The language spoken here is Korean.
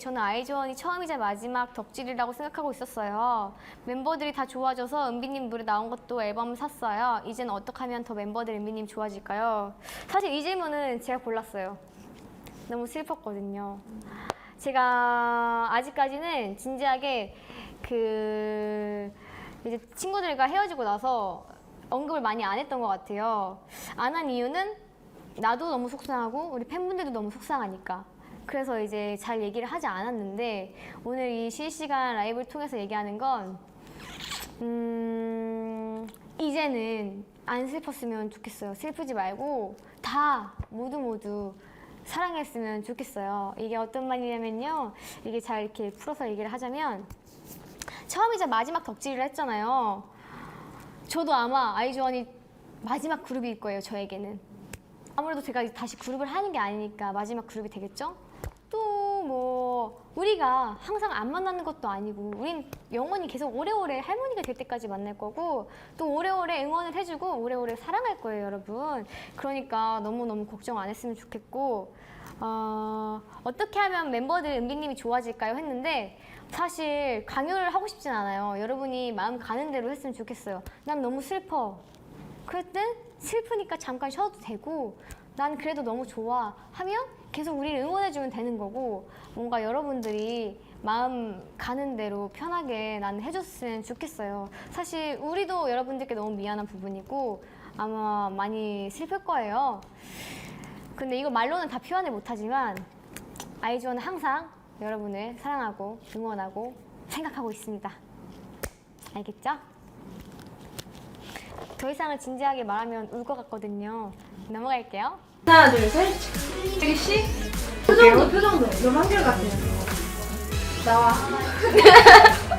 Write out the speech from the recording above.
저는 아이즈원이 처음이자 마지막 덕질이라고 생각하고 있었어요. 멤버들이 다 좋아져서 은비님 노래 나온 것도 앨범 샀어요. 이제는 어떻게 하면 더 멤버들 은비님 좋아질까요? 사실 이 질문은 제가 골랐어요. 너무 슬펐거든요. 제가 아직까지는 진지하게 그 이제 친구들과 헤어지고 나서 언급을 많이 안 했던 것 같아요. 안 한 이유는 나도 너무 속상하고 우리 팬분들도 너무 속상하니까. 그래서 이제 잘 얘기를 하지 않았는데 오늘 이 실시간 라이브를 통해서 얘기하는 건 음, 이제는 안 슬펐으면 좋겠어요. 슬프지 말고 다 모두 모두 사랑했으면 좋겠어요. 이게 어떤 말이냐면요. 이게 잘 이렇게 풀어서 얘기를 하자면 처음이자 마지막 덕질을 했잖아요. 저도 아마 아이즈원이 마지막 그룹일 거예요. 저에게는. 아무래도 제가 다시 그룹을 하는 게 아니니까 마지막 그룹이 되겠죠? 또 뭐 우리가 항상 안 만나는 것도 아니고 우린 영원히 계속 오래오래 할머니가 될 때까지 만날 거고 또 오래오래 응원을 해주고 오래오래 사랑할 거예요 여러분. 그러니까 너무너무 걱정 안 했으면 좋겠고 어, 어떻게 하면 멤버들 은비님이 좋아질까요? 했는데 사실 강요를 하고 싶진 않아요. 여러분이 마음 가는 대로 했으면 좋겠어요. 난 너무 슬퍼 그럴 땐 슬프니까 잠깐 쉬어도 되고 난 그래도 너무 좋아 하면 계속 우리를 응원해주면 되는 거고 뭔가 여러분들이 마음 가는 대로 편하게 난 해줬으면 좋겠어요. 사실 우리도 여러분들께 너무 미안한 부분이고 아마 많이 슬플 거예요. 근데 이거 말로는 다 표현을 못하지만 아이즈원은 항상 여러분을 사랑하고 응원하고 생각하고 있습니다. 알겠죠? 더 이상은 진지하게 말하면 울 것 같거든요. 넘어갈게요. 하나 둘셋. 여기 씨? 표정도 표정도. 너무 한결 같아요. 나와